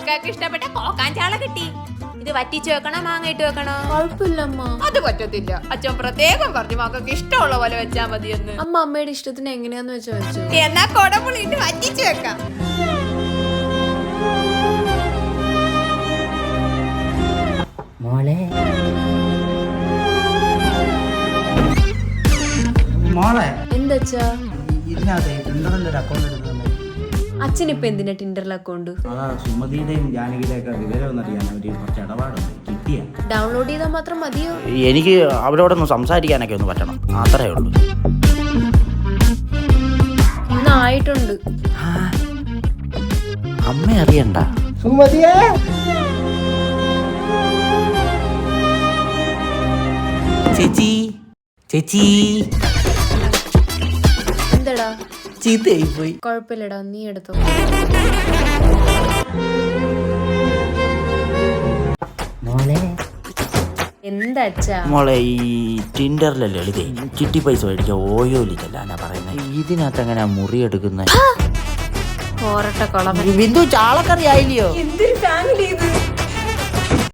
മക്കൾക്ക് ഇഷ്ടപ്പെട്ട കോക്കാഞ്ചാള കിട്ടി. ഇത് വറ്റിച്ചു വെക്കണോ മാങ്ങ ഇട്ട് വെക്കണോ? കുഴപ്പമില്ലമ്മ. അത് പറ്റത്തില്ല. അച്ഛൻ പ്രത്യേകം പറഞ്ഞു മക്കൾക്ക് ഇഷ്ടമുള്ള പോലെ വെച്ചാ മതി എന്ന് അമ്മ അമ്മയുടെ ഇഷ്ടത്തിന് എങ്ങനെയാന്ന് വെച്ചാ വെച്ചു എന്നാ കൊടപുളിട്ട് വറ്റിച്ചു വെക്കാം. മോളെ. മോളെ. എന്താച്ചാ ഇതിനകത്ത് ഒരു അക്കൗണ്ട് എടുക്കുന്നത് അച്ഛൻ ഇപ്പൊ എന്തിനാ ടിൻഡറിൽ അക്കൗണ്ട് ആ സുമതിയുടെയും ജാനകിയുടെയൊക്കെ വിവരം ഒന്നറിയാൻ ഒരു കുറച്ച് ഇടപാടുണ്ട്. കിട്ടിയ. ഡൗൺലോഡ് ചെയ്താൽ മാത്രം മതിയോ? എനിക്ക് അവരോടൊന്ന് സംസാരിക്കാനൊക്കെ ഒന്ന് പറ്റണം. അത്രേ ഉള്ളൂ. ആയിട്ടുണ്ട് അമ്മ അറിയണ്ട. സുമതിയേ! ചേച്ചി ചേച്ചി. എന്തടാ? ചീത്തയായി പോയി കുഴപ്പമില്ലടാ നീ എടുത്തോ. മോളെ. എന്താ അച്ഛാ മോളെ ഈ ടിൻഡറിലല്ലേ എഴുതി ചിട്ടി പൈസ ഓയോലിക്കല്ല പറയുന്നത് ഇതിനകത്ത് എങ്ങനെയാ മുറി എടുക്കുന്നത് ബിന്ദു ചാളക്കറി ആയില്ലയോ? എന്തൊരു ഫാമിലി ഇത്?